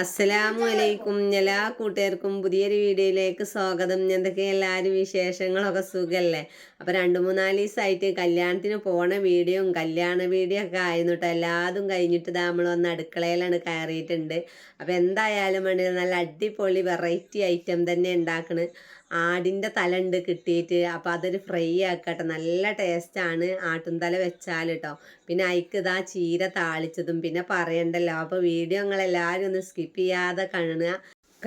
അസ്സലാമു അലൈക്കും എല്ലാ കൂട്ടുകാർക്കും പുതിയൊരു വീഡിയോയിലേക്ക് സ്വാഗതം. എന്തൊക്കെ എല്ലാവരും വിശേഷങ്ങളൊക്കെ സുഖമല്ലേ അപ്പോൾ രണ്ട് മൂന്നാൽ ദിവസമായിട്ട് കല്യാണത്തിന് പോണ വീഡിയോയും കല്യാണ വീഡിയോ ഒക്കെ ആയിരുന്നു കേട്ടോ എല്ലാതും കഴിഞ്ഞിട്ട് നമ്മൾ വന്ന് അടുക്കളയിലാണ് കയറിയിട്ടുണ്ട്. അപ്പോൾ എന്തായാലും വേണ്ടി നല്ല അടിപൊളി വെറൈറ്റി ഐറ്റം തന്നെ ഉണ്ടാക്കണ്. ആടിന്റെ തലണ്ട് കിട്ടിയിട്ട് അപ്പോൾ അതൊരു ഫ്രൈ ആക്കട്ടെ. നല്ല ടേസ്റ്റാണ് ആട്ടുംതല വെച്ചാൽ കേട്ടോ പിന്നെ അയക്ക് ഇതാ ചീര താളിച്ചതും പിന്നെ പറയണ്ടല്ലോ. അപ്പോൾ വീഡിയോ നിങ്ങളെല്ലാവരും ഒന്ന് സ്കിപ്പ് ചെയ്യാതെ കാണുക.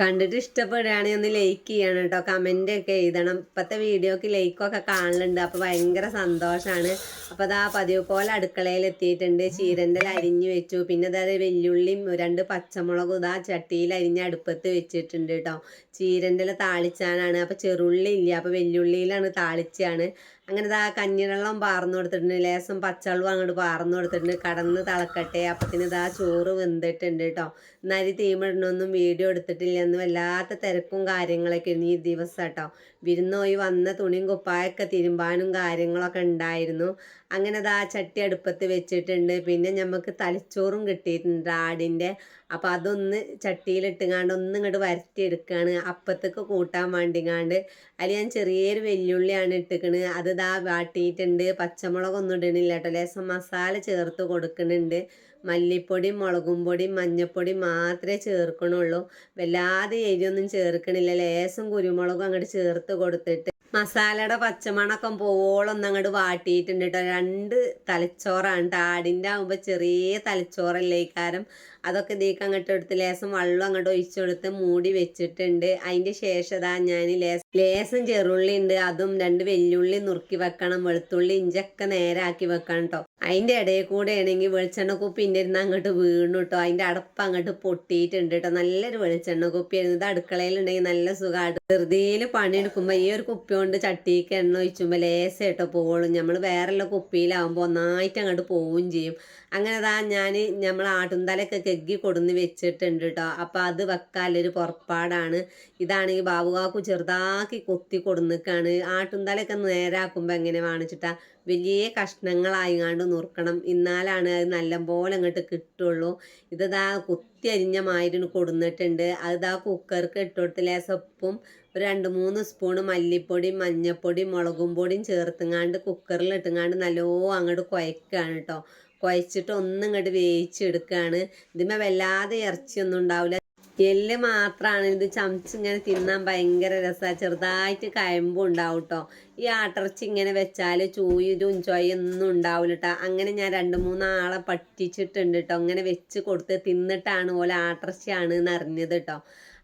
കണ്ടിട്ട് ഇഷ്ടപ്പെടുകയാണെങ്കിൽ ഒന്ന് ലൈക്ക് ചെയ്യണം കേട്ടോ കമന്റ് ഒക്കെ എഴുതണം. ഇപ്പോഴത്തെ വീഡിയോക്ക് ലൈക്കൊക്കെ കാണലുണ്ട്. അപ്പോൾ ഭയങ്കര സന്തോഷമാണ് അപ്പോൾ അതാ പതിവ് പോലെ അടുക്കളയിൽ എത്തിയിട്ടുണ്ട്. ചീരന്റെ അരിഞ്ഞു വെച്ചു. പിന്നെ അതായത് വെല്ലുള്ളിയും രണ്ട് പച്ചമുളകും ഇതാ ചട്ടിയിൽ അരിഞ്ഞ് അടുപ്പത്ത് വെച്ചിട്ടുണ്ട് കേട്ടോ ചീരന്റെ താളിച്ചാനാണ്. അപ്പോൾ ചെറുള്ളി ഇല്ല? അപ്പോൾ വെല്ലുള്ളിയിലാണ് താളിച്ചാണ്. അങ്ങനെ ഇതാ കഞ്ഞിവെള്ളം പാർന്നു കൊടുത്തിട്ടുണ്ട്. ലേസം പച്ചവെള്ളം അങ്ങോട്ട് പാർന്നു കൊടുത്തിട്ടുണ്ട്. കടന്ന് തിളക്കട്ടെ. അപ്പത്തിന് ഇതാ ചോറ് വെന്തിട്ടുണ്ട് കേട്ടോ നരി തീമിടണമൊന്നും വീഡിയോ എടുത്തിട്ടില്ല. വല്ലാത്ത തിരക്കും കാര്യങ്ങളൊക്കെ ഈ ദിവസം കേട്ടോ. വിരുന്നോയി വന്ന തുണിയും കുപ്പായൊക്കെ തിരുമ്പാനും കാര്യങ്ങളൊക്കെ ഉണ്ടായിരുന്നു. അങ്ങനെ ദാ ചട്ടി അടുപ്പത്ത് വെച്ചിട്ടുണ്ട്. പിന്നെ നമുക്ക് തലച്ചോറും കിട്ടിയിട്ടുണ്ട് ആടിന്റെ. അപ്പോൾ അതൊന്ന് ചട്ടിയിലിട്ടുങ്ങാണ്ട് ഒന്ന് ഇങ്ങോട്ട് വരട്ടിയെടുക്കുകയാണ് അപ്പത്തേക്ക് കൂട്ടാൻ വേണ്ടിങ്ങാണ്ട്. അതിൽ ഞാൻ ചെറിയൊരു വെല്ലുള്ളിയാണ് ഇട്ടിക്കണ്. അത് ഇതാ വാട്ടിയിട്ടുണ്ട് പച്ചമുളകൊന്നും ഇടണില്ല കേട്ടോ ലേസം മസാല ചേർത്ത് കൊടുക്കുന്നുണ്ട് മല്ലിപ്പൊടി മുളകും പൊടി മഞ്ഞപ്പൊടി മാത്രമേ ചേർക്കണുള്ളൂ. വല്ലാതെ എരിയൊന്നും ചേർക്കണില്ല. ലേസം കുരുമുളകും അങ്ങോട്ട് ചേർത്ത് കൊടുത്തിട്ട് മസാലയുടെ പച്ചമണക്കം പോവോളം അങ്ങോട്ട് വാട്ടിയിട്ടുണ്ട് കേട്ടോ രണ്ട് തലച്ചോറാണ് ആടിന്റെ ആകുമ്പോൾ ചെറിയ തലച്ചോറല്ലേ ഇക്കാരം അതൊക്കെ ഇതിലേക്ക് അങ്ങോട്ട് എടുത്ത് ലേസം വെള്ളം അങ്ങോട്ട് ഒഴിച്ചു കൊടുത്ത് മൂടി വെച്ചിട്ടുണ്ട്. അതിന്റെ ശേഷം ഞാൻ ലേസം ലേസം ചെറുള്ളി ഉണ്ട് അതും രണ്ട് വെല്ലുള്ളി നുറുക്കി വെക്കണം. വെളുത്തുള്ളി ഇഞ്ചൊക്കെ നേരാക്കി വെക്കണം കേട്ടോ അതിന്റെ ഇടയിൽ കൂടെ ആണെങ്കിൽ വെളിച്ചെണ്ണ കുപ്പി ഇന്റെ ഇരുന്ന് അങ്ങോട്ട് വീണു കേട്ടോ അതിന്റെ അടപ്പ് അങ്ങോട്ട് പൊട്ടിയിട്ടുണ്ട് കേട്ടോ നല്ലൊരു വെളിച്ചെണ്ണ കുപ്പിയായിരുന്നു. ഇത് അടുക്കളയിലുണ്ടെങ്കിൽ നല്ല സുഖമായിട്ട് ധൃതിയിൽ പണിയെടുക്കുമ്പോൾ ഈ ഒരു കുപ്പി കൊണ്ട് ചട്ടിക്ക് എണ്ണ ഒഴിച്ചുമ്പോൾ കേട്ടോ പോവുള്ളൂ. നമ്മൾ വേറെയുള്ള കുപ്പിയിലാവുമ്പോൾ ഒന്നായിട്ട് അങ്ങോട്ട് പോവുകയും ചെയ്യും. അങ്ങനെ താ ഞാൻ നമ്മൾ ആട്ടുംതലയൊക്കെ കെഗ്ഗി കൊടുന്ന് വെച്ചിട്ടുണ്ട് കേട്ടോ അപ്പോൾ അത് വെക്കാല്ലൊരു പുറപ്പാടാണ്. ഇതാണെങ്കിൽ ബാബുകാക്കു ചെറുതാക്കി കൊത്തി കൊടുന്നിക്കാണ്. ആട്ടുംതലയൊക്കെ നേരാക്കുമ്പോൾ എങ്ങനെ വാണിച്ചിട്ടാ? വലിയ കഷ്ണങ്ങളായിങ്ങാണ്ട് നുറുക്കണം. ഇന്നാലാണ് അത് നല്ലപോലെ അങ്ങോട്ട് കിട്ടുള്ളൂ. ഇതാ കുത്തി അരിഞ്ഞ മാതിരി കൊടുന്നിട്ടുണ്ട്. അതാ കുക്കർക്ക് ഇട്ടുകൊടുത്ത് ലേസപ്പും ഒരു രണ്ട് മൂന്ന് സ്പൂൺ മല്ലിപ്പൊടി മഞ്ഞപ്പൊടി മുളകും പൊടിയും ചേർത്തുങ്ങാണ്ട് കുക്കറിൽ ഇട്ടുങ്ങാണ്ട് നല്ലോ അങ്ങോട്ട് കുഴക്കുകയാണ് കേട്ടോ കുഴച്ചിട്ട് ഒന്നും ഇങ്ങോട്ട് വേവിച്ചെടുക്കുകയാണ് ഇതിന്മേ വല്ലാതെ ഇറച്ചിയൊന്നും ഉണ്ടാവില്ല എല്ല് മാത്രമാണ് ഇത് ചമച്ച് ഇങ്ങനെ തിന്നാൻ ഭയങ്കര രസമാണ് ചെറുതായിട്ട് കയമ്പും ഉണ്ടാവും കേട്ടോ ഈ ആട്ടിറച്ചി ഇങ്ങനെ വെച്ചാൽ ചൂയിലും ചൊയൊന്നും ഉണ്ടാവില്ല കേട്ടോ അങ്ങനെ ഞാൻ രണ്ട് മൂന്നാളെ പറ്റിച്ചിട്ടുണ്ട് കേട്ടോ അങ്ങനെ വെച്ച് കൊടുത്ത് തിന്നിട്ടാണ് പോലെ ആട്ടിറച്ചിയാണ് എന്ന് അറിഞ്ഞത് കേട്ടോ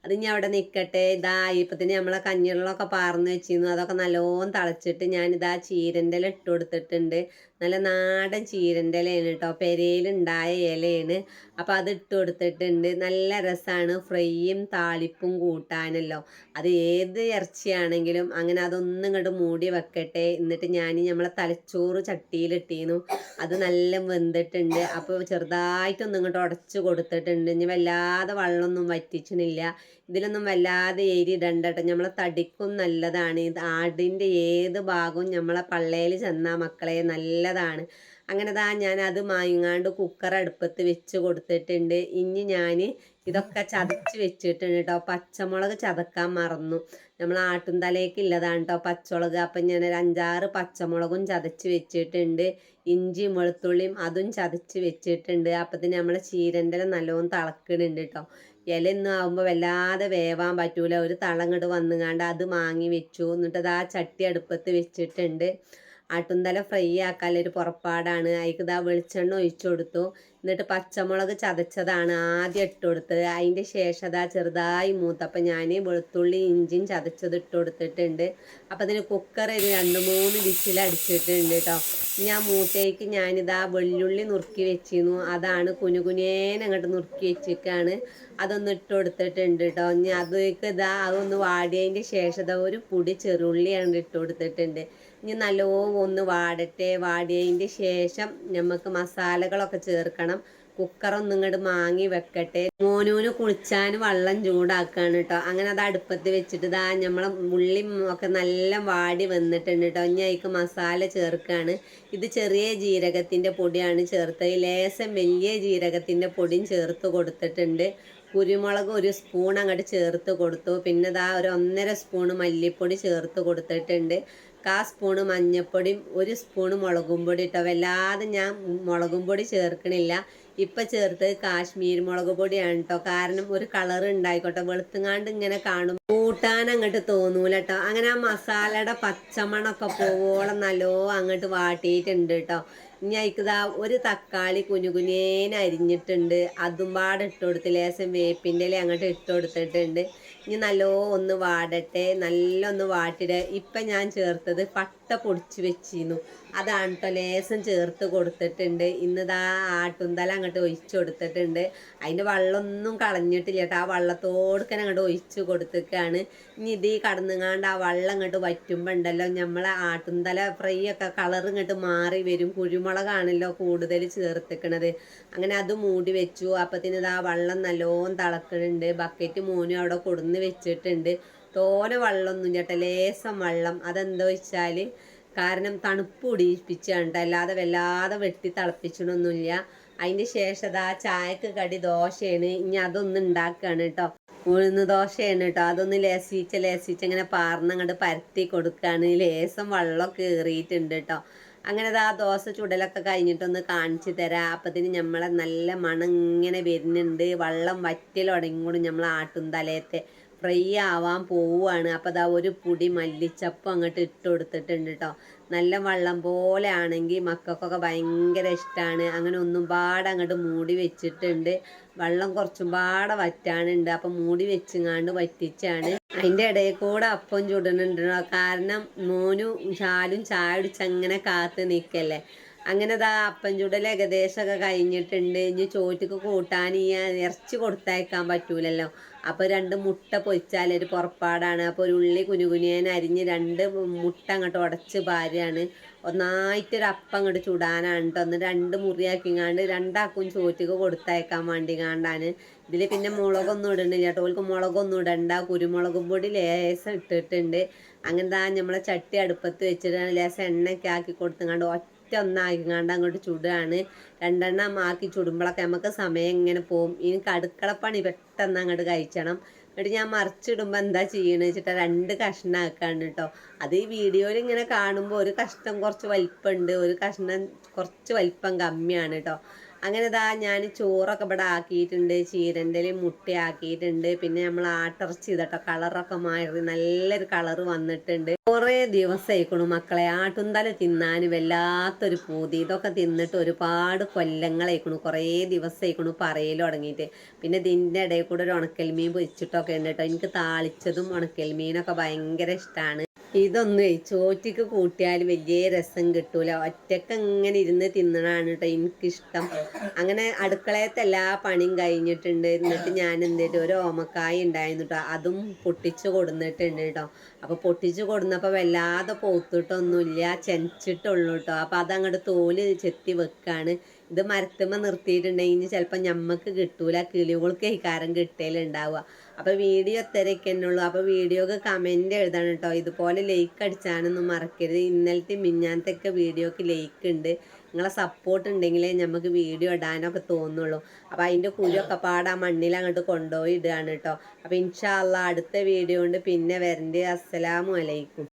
അത് ഞാൻ അവിടെ നിൽക്കട്ടെ ഇതാ ഇപ്പത്തിന് നമ്മളെ കഞ്ഞിവെള്ളമൊക്കെ പാർന്ന് വെച്ചിരുന്നു. അതൊക്കെ നല്ലോണം തിളച്ചിട്ട് ഞാനിതാ ചീരന്റെ ഇല ഇട്ട് കൊടുത്തിട്ടുണ്ട്. നല്ല നാടൻ ചീരന്റെ ഇലയാണ് കേട്ടോ പെരയിലുണ്ടായ ഇലയാണ്. അപ്പോൾ അത് ഇട്ട് കൊടുത്തിട്ടുണ്ട്. നല്ല രസമാണ് ഫ്രൈയും താളിപ്പും കൂട്ടാനല്ലോ. അത് ഏത് ഇറച്ചിയാണെങ്കിലും അങ്ങനെ അതൊന്നും ഇങ്ങോട്ട് മൂടി വെക്കട്ടെ. എന്നിട്ട് ഞാൻ നമ്മളെ തലച്ചോറ് ചട്ടിയിലിട്ടിരുന്നു അത് നല്ല വെന്തിട്ടുണ്ട്. അപ്പോൾ ചെറുതായിട്ടൊന്നും ഇങ്ങോട്ട് ഉടച്ച് കൊടുത്തിട്ടുണ്ട്. ഇനി വല്ലാതെ വെള്ളമൊന്നും വറ്റിച്ചിട്ടില്ല ഇതിലൊന്നും വല്ലാതെ ഏരി ഇടണ്ടട്ടെ നമ്മളെ തടിക്കും നല്ലതാണ്. ഇത് ആടിന്റെ ഏത് ഭാഗവും നമ്മളെ പള്ളയിൽ ചെന്നാൽ മക്കളെ നല്ലതാണ്. അങ്ങനെ ദാ ഞാൻ അത് മായങ്ങാണ്ട് കുക്കർ അടുപ്പത്ത് വെച്ച് കൊടുത്തിട്ടുണ്ട്. ഇനി ഞാൻ ഇതൊക്കെ ചതച്ച് വെച്ചിട്ടുണ്ട് കേട്ടോ പച്ചമുളക് ചതക്കാൻ മറന്നു. നമ്മൾ ആട്ടും തലയൊക്കെ ഇല്ലതാണ് കേട്ടോ പച്ചമുളക്. അപ്പം ഞാൻ ഒരു അഞ്ചാറ് പച്ചമുളകും ചതച്ച് വെച്ചിട്ടുണ്ട്. ഇഞ്ചിയും വെളുത്തുള്ളിയും അതും ചതച്ച് വെച്ചിട്ടുണ്ട്. അപ്പത്തിന് നമ്മൾ ചീരന്റെ നല്ലോണം തിളക്കണുണ്ട് കേട്ടോ ഇലയൊന്നും ആകുമ്പോൾ വല്ലാതെ വേവാൻ പറ്റൂല. ഒരു തളങ്ങോട്ട് വന്നുങ്ങാണ്ട് അത് മാങ്ങി വെച്ചു. എന്നിട്ട് അത് ആ ചട്ടി അടുപ്പത്ത് വെച്ചിട്ടുണ്ട്. ആട്ടുംതല ഫ്രൈ ആക്കാനൊരു പുറപ്പാടാണ്. അതിക്ക് ഇതാ വെളിച്ചെണ്ണ ഒഴിച്ചു കൊടുത്തു. എന്നിട്ട് പച്ചമുളക് ചതച്ചതാണ് ആദ്യം ഇട്ട് കൊടുത്തത്. അതിന്റെ ശേഷം അതാ ചെറുതായി മൂത്തപ്പം ഞാൻ വെളുത്തുള്ളി ഇഞ്ചിയും ചതച്ചത് ഇട്ട് കൊടുത്തിട്ടുണ്ട്. അപ്പം അതിന് കുക്കർ ഒരു രണ്ട് മൂന്ന് വിസിൽ അടിച്ചിട്ടുണ്ട് കേട്ടോ ഞാൻ മൂത്തേക്ക് ഞാനിതാ വെള്ളുള്ളി നുറുക്കി വെച്ചിരുന്നു. അതാണ് കുനുകുനേനെ അങ്ങോട്ട് നുറുക്കി വെച്ചിരിക്കുകയാണ് അതൊന്ന് ഇട്ട് കൊടുത്തിട്ടുണ്ട് കേട്ടോ ഇനി അതൊക്കെ ഇതാ അതൊന്ന് വാടിയതിന്റെ ശേഷം ഒരു പൊടി ചെറുള്ളിയാണ് ഇട്ട് കൊടുത്തിട്ടുണ്ട്. ഇനി നല്ലോണം ഒന്ന് വാടട്ടെ. വാടിയതിന്റെ ശേഷം നമുക്ക് മസാലകളൊക്കെ ചേർക്കണം. കുക്കറൊന്നും ഇങ്ങോട്ട് മാങ്ങി വെക്കട്ടെ. മോനൂന് കുളിച്ചാൻ വെള്ളം ചൂടാക്കുകയാണ് കേട്ടോ അങ്ങനെ അത് അടുപ്പത്ത് വെച്ചിട്ട് ഇതാ നമ്മളെ ഉള്ളിയും ഒക്കെ നല്ല വാടി വന്നിട്ടുണ്ട് കേട്ടോ ഇനി അതിക്ക് മസാല ചേർക്കുകയാണ് ഇത് ചെറിയ ജീരകത്തിന്റെ പൊടിയാണ് ചേർത്തത്. ലേശം വലിയ ജീരകത്തിന്റെ പൊടിയും ചേർത്ത് കൊടുത്തിട്ടുണ്ട്. കുരുമുളക് ഒരു സ്പൂൺ അങ്ങോട്ട് ചേർത്ത് കൊടുത്തു. പിന്നെ ഇതാ ഒരു ഒന്നര സ്പൂൺ മല്ലിപ്പൊടി ചേർത്ത് കൊടുത്തിട്ടുണ്ട്. കാ സ്പൂണ് മഞ്ഞൾപ്പൊടിയും ഒരു സ്പൂണ് മുളകും പൊടി ഇട്ടോ. വല്ലാതെ ഞാൻ മുളകും പൊടി ചേർക്കണില്ല. ഇപ്പം ചേർത്ത് കാശ്മീർ മുളക് പൊടിയാണ് കേട്ടോ കാരണം ഒരു കളർ ഉണ്ടായിക്കോട്ടെ വെളുത്തുങ്ങാണ്ട് ഇങ്ങനെ കാണും കൂട്ടാൻ അങ്ങോട്ട് തോന്നൂല കേട്ടോ അങ്ങനെ ആ മസാലയുടെ പച്ചമണൊക്കെ പോവോളം നല്ലോ അങ്ങോട്ട് വാട്ടിയിട്ടുണ്ട് കേട്ടോ ഇനി ഒരു തക്കാളി കുഞ്ഞേന് അരിഞ്ഞിട്ടുണ്ട്. അതും പാടെ ഇട്ട് കൊടുത്ത് ലേശം വേപ്പിന്റെ ഇല അങ്ങോട്ട് ഇട്ട് കൊടുത്തിട്ടുണ്ട്. ഇനി നല്ലോ ഒന്ന് വാടട്ടെ. നല്ല ഒന്ന് വാട്ടിട. ഇപ്പം ഞാൻ ചേർത്തത് പട്ട പൊടിച്ച് വെച്ചിരുന്നു. അതാണ് കേട്ടോ ലേശം ചേർത്ത് കൊടുത്തിട്ടുണ്ട്. ഇന്നിതാ ആട്ടുന്തല അങ്ങോട്ട് ഒഴിച്ച് കൊടുത്തിട്ടുണ്ട്. അതിന്റെ വെള്ളമൊന്നും കളഞ്ഞിട്ടില്ല കേട്ടോ ആ വെള്ളത്തോടുക്കനെ അങ്ങോട്ട് ഒഴിച്ച് കൊടുത്തേക്കാണ്. ഇനി ഇത് ഈ കടന്നുങ്ങാണ്ട് ആ വെള്ളം അങ്ങോട്ട് വറ്റുമ്പോൾ ഉണ്ടല്ലോ. നമ്മളെ ആട്ടുന്തല ഫ്രൈ ഒക്കെ കളർ ഇങ്ങോട്ട് മാറി വരും. കുരുമുളകാണല്ലോ കൂടുതൽ ചേർത്തിക്കണത്. അങ്ങനെ അത് മൂടി വെച്ചു. അപ്പത്തിന് ഇതാ വെള്ളം നല്ലോണം തിളക്കുന്നുണ്ട് ബക്കറ്റ് മൂന്നും അവിടെ കൊടുന്ന് വെച്ചിട്ടുണ്ട്. തോനെ വെള്ളമൊന്നും ചേട്ടാ ലേസം വെള്ളം. അതെന്താ വെച്ചാൽ കാരണം തണുപ്പ് കുടിപ്പിച്ചാണ് അല്ലാതെ വല്ലാതെ വെട്ടി തിളപ്പിച്ചിടൊന്നുമില്ല അതിന് ശേഷം അതാ ചായക്ക് കടി ദോശയാണ്. ഇനി അതൊന്നും ഉണ്ടാക്കുകയാണ് കേട്ടോ. ഉഴുന്ന് ദോശയാണ് കേട്ടോ. അതൊന്ന് ലേസിച്ച് ലേസിച്ച് ഇങ്ങനെ പാർന്നങ്ങോട്ട് പരത്തി കൊടുക്കുകയാണ് ലേസം വെള്ളമൊക്കെ കയറിയിട്ടുണ്ട് കേട്ടോ. അങ്ങനെ ആ ദോശ ചുടലൊക്കെ കഴിഞ്ഞിട്ടൊന്ന് കാണിച്ചു തരാം. അപ്പത്തിന് നമ്മളെ നല്ല മണം ഇങ്ങനെ വരുന്നുണ്ട്. വെള്ളം വറ്റൽ തുടങ്ങിക്കൂടും നമ്മൾ ആട്ടും തലയത്തെ. ഫ്രൈ ആവാൻ പോവുകയാണ് അപ്പോൾ അതാ ഒരു പൊടി മല്ലിച്ചപ്പ് അങ്ങോട്ട് ഇട്ട് കൊടുത്തിട്ടുണ്ട് കേട്ടോ നല്ല വെള്ളം പോലെ ആണെങ്കിൽ മക്കൾക്കൊക്കെ ഭയങ്കര ഇഷ്ടമാണ് അങ്ങനെ ഒന്നും പാടെ അങ്ങോട്ട് മൂടി വെച്ചിട്ടുണ്ട്. വെള്ളം കുറച്ചും പാടെ വറ്റാനുണ്ട്. അപ്പം മൂടി വെച്ചിങ്ങാണ്ട് വറ്റിച്ചാണ്. അതിന്റെ ഇടയിൽ കൂടെ അപ്പം ചുടുന്നുണ്ട് കാരണം മോനും ചാലും ചായ അടിച്ചങ്ങനെ കാത്ത് നിൽക്കല്ലേ. അങ്ങനെ ദാ അപ്പം ചുടൽ ഏകദേശമൊക്കെ കഴിഞ്ഞിട്ടുണ്ട്. ഇനി ചോറ്റക്ക് കൂട്ടാൻ ഈ ഇറച്ചി കൊടുത്തയക്കാൻ പറ്റൂലല്ലോ. അപ്പോൾ രണ്ട് മുട്ട പൊരിച്ചാൽ ഒരു പുറപ്പാടാണ്. അപ്പോൾ ഒരു ഉള്ളി കുനുകുനിയൻ അരിഞ്ഞ് രണ്ട് മുട്ട അങ്ങോട്ട് ഉടച്ച് ഭാര്യയാണ് ഒന്നായിട്ടൊരു അപ്പം അങ്ങോട്ട് ചുടാനാണ് കേട്ടോ ഒന്ന് രണ്ട് മുറിയാക്കിങ്ങാണ്ട് രണ്ടാക്കും ചോറ്റക്ക് കൊടുത്തയക്കാൻ വേണ്ടി കാണ്ടാണ് ഇതിൽ പിന്നെ മുളകൊന്നും ഇടണില്ല കേട്ടോ ഓൾക്ക് മുളകൊന്നും ഇടണ്ട. കുരുമുളകും പൊടി ലേശം ഇട്ടിട്ടുണ്ട്. അങ്ങനെ ദാ നമ്മളെ ചട്ടി അടുപ്പത്ത് വെച്ചിട്ട് ലേശം എണ്ണയൊക്കെ ആക്കി കൊടുത്തുങ്ങാണ്ട് ഒറ്റ ഒന്നാക്കിങ്ങാണ്ട് അങ്ങോട്ട് ചുടുകയാണ് രണ്ടെണ്ണം ആക്കി ചുടുമ്പോഴൊക്കെ നമുക്ക് സമയം ഇങ്ങനെ പോകും ഇനി അടുക്കളപ്പണി പെട്ടെന്ന് അങ്ങോട്ട് കഴിച്ചണം. എന്നിട്ട് ഞാൻ മറിച്ചിടുമ്പോൾ എന്താ ചെയ്യണമെന്ന് വെച്ചിട്ട് രണ്ട് കഷ്ണമാക്കാണ് കേട്ടോ അത് ഈ വീഡിയോയിൽ ഇങ്ങനെ കാണുമ്പോൾ ഒരു കഷ്ണം കുറച്ച് വലിപ്പമുണ്ട് ഒരു കഷ്ണം കുറച്ച് വലിപ്പം കമ്മിയാണ് കേട്ടോ അങ്ങനെ ഇതാ ഞാൻ ചോറൊക്കെ ഇവിടെ ആക്കിയിട്ടുണ്ട് ചീരന്റെ മുട്ട ആക്കിയിട്ടുണ്ട്. പിന്നെ നമ്മൾ ആട്ടിറച്ചി ഇതട്ടോ കളറൊക്കെ മാറി നല്ലൊരു കളർ വന്നിട്ടുണ്ട്. കുറേ ദിവസമായിക്കണു മക്കളെ ആട്ടുന്തല തിന്നാൻ വല്ലാത്തൊരു പൂതി. ഇതൊക്കെ തിന്നിട്ട് ഒരുപാട് കൊല്ലങ്ങളായിക്കണു കുറേ ദിവസമായിക്കണു പറയൽ തുടങ്ങിയിട്ട്. പിന്നെ ഇതിന്റെ ഇടയിൽ കൂടെ ഒരു ഉണക്കൽ മീൻ പൊരിച്ചിട്ടൊക്കെ ഉണ്ട് കേട്ടോ. എനിക്ക് താളിച്ചതും ഉണക്കൽ മീനൊക്കെ ഭയങ്കര ഇഷ്ടമാണ് ഇതൊന്നും ചോറ്റിക്ക് കൂട്ടിയാൽ വലിയ രസം കിട്ടൂല. ഒറ്റയ്ക്ക് ഇങ്ങനെ ഇരുന്ന് തിന്നണാണ് കേട്ടോ എനിക്കിഷ്ടം. അങ്ങനെ അടുക്കളയത്തെ എല്ലാ പണിയും കഴിഞ്ഞിട്ടുണ്ട്. എന്നിട്ട് ഞാൻ എന്തിട്ട് ഒരു ഓമക്കായ ഉണ്ടായിരുന്നു കേട്ടോ അതും പൊട്ടിച്ച് കൊടുന്നിട്ടുണ്ട് കേട്ടോ അപ്പോൾ പൊട്ടിച്ച് കൊടുന്നപ്പോൾ വല്ലാതെ പോത്തിട്ടൊന്നുമില്ല. ചെനച്ചിട്ടുള്ളൂ കേട്ടോ അപ്പോൾ അതങ്ങോട്ട് തോൽ ചെത്തി വെക്കാണ്. ഇത് മരത്തുമ്മ നിർത്തിയിട്ടുണ്ടെങ്കിൽ ചിലപ്പോൾ ഞമ്മക്ക് കിട്ടൂല. കിളികൾക്ക് കാരം കിട്ടലുണ്ടാവുക അപ്പോൾ വീഡിയോ എത്രയൊക്കെ ഉള്ളൂ. അപ്പോൾ വീഡിയോക്ക് കമന്റ് എഴുതണം കേട്ടോ. ഇതുപോലെ ലൈക്ക് അടിച്ചാനൊന്നും മറക്കരുത്. ഇന്നലത്തെ മിഞ്ഞാനത്തൊക്കെ വീഡിയോക്ക് ലൈക്ക് ഉണ്ട്. നിങ്ങളെ സപ്പോർട്ട് ഉണ്ടെങ്കിലേ നമുക്ക് വീഡിയോ ഇടാനൊക്കെ തോന്നുള്ളൂ. അപ്പോൾ അതിന്റെ കുഴിയൊക്കെ പാടെ ആ മണ്ണിൽ അങ്ങോട്ട് കൊണ്ടുപോയി ഇടുകയാണ് കേട്ടോ. അപ്പോൾ അള്ളാ അടുത്ത വീഡിയോ കൊണ്ട് പിന്നെ വരണ്ട്. അസ്സലാമു അലൈക്കും.